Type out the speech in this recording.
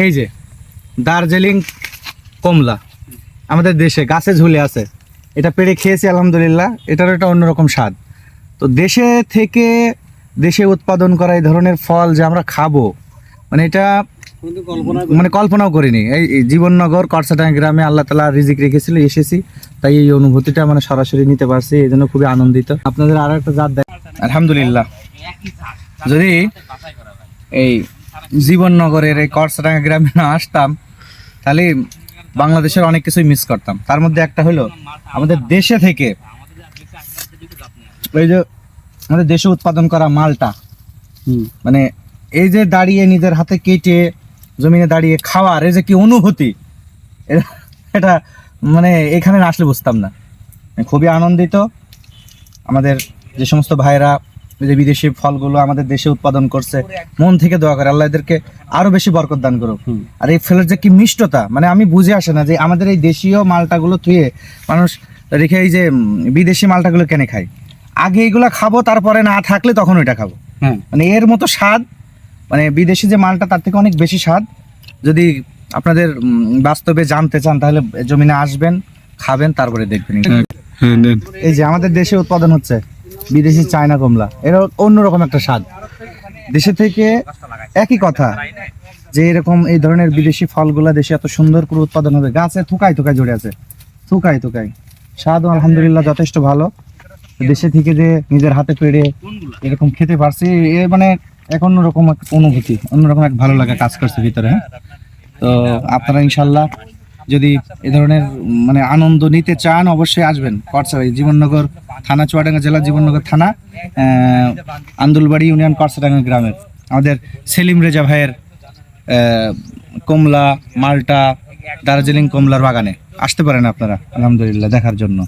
এই যে দার্জিলিং কমলা। আমাদের দেশে গাছে ঝুলে আছে। এটা পেরে খেয়েছি আলহামদুলিল্লাহ। এটার একটা অন্যরকম স্বাদ। তো দেশে থেকে দেশে উৎপাদন করা এই ধরনের ফল যে আমরা খাব মানে এটা মানে কল্পনাও করিনি। এই এই জীবননগর করসাটাঙ্গা গ্রামে আল্লাহ তালা রিজিক রেখেছিল এসেছি। তাই এই অনুভূতিটা মানে সরাসরি নিতে পারছি এই জন্য খুবই আনন্দিত। আপনাদের আরও একটা জাত দেখ আলহামদুলিল্লাহ। যদি এই জীবননগরের এই করসাটাঙ্গা গ্রামে না আসতাম তাহলে বাংলাদেশের অনেক কিছুই মিস করতাম। তার মধ্যে একটা হলো আমাদের দেশে থেকে ওই যে আমাদের দেশে উৎপাদন করা মালটা মানে এই যে দাঁড়িয়ে নিজের হাতে কেটে জমিনে দাঁড়িয়ে খাওয়ার এই যে কি অনুভূতি এটা মানে এখানে আসলে বুঝতাম না। খুবই আনন্দিত। আমাদের যে সমস্ত ভাইরা এই যে বিদেশি ফলগুলো আমাদের দেশে উৎপাদন করছে মন থেকে দোয়া করে আল্লাহ এদেরকে আরও বেশি বরকত দান করুক। আর এই ফলের যে কি মিষ্টতা মানে আমি বুঝে আসে না যে আমাদের এই দেশীয় মালটাগুলো থুয়ে মানুষ রেখে এই যে বিদেশি মালটাগুলো কেনে খায়। আগে এগুলো খাব তারপরে না থাকলে তখন ওইটা খাব। হ্যাঁ মানে এর মতো স্বাদ মানে বিদেশি যে মালটা তার থেকে অনেক বেশি স্বাদ। যদি আপনাদের বাস্তবে জানতে চান তাহলে জমিনে আসবেন খাবেন তারপরে দেখবেন। হ্যাঁ। এই যে আমাদের দেশে উৎপাদন হচ্ছে। বিদেশি চায়না কমলা। এর অন্যরকম একটা স্বাদ। দেশে থেকে একই কথা, যে এরকম এই ধরনের বিদেশি ফলগুলা দেশে এত সুন্দর করে উৎপাদন হবে। গাছে থুকাই থুকাই জড়ে আছে। থুকাই থুকাই স্বাদ আলহামদুলিল্লাহ যথেষ্ট ভালো। দেশে থেকে যে নিজের হাতে পেড়ে এরকম খেতে পারছি, এ মানে এক অন্যরকম এক অনুভূতি, অন্যরকম এক ভালো লাগা কাজ করছে ভিতরে হ্যাঁ? তো আপনারা ইনশাল্লাহ যদি এ ধরনের মানে আনন্দ নিতে চান, অবশ্যই আসবেন করসাবাড়ি জীবননগর থানা, চুয়াডাঙ্গা জেলা জীবননগর থানা আন্দুলবাড়ি ইউনিয়ন করসাডাঙ্গা গ্রামের। আমাদের সেলিম রেজা ভাইয়ের কমলা, মালটা, দার্জিলিং কমলার বাগানে। আসতে পারেন আপনারা, আলহামদুলিল্লাহ, দেখার জন্য।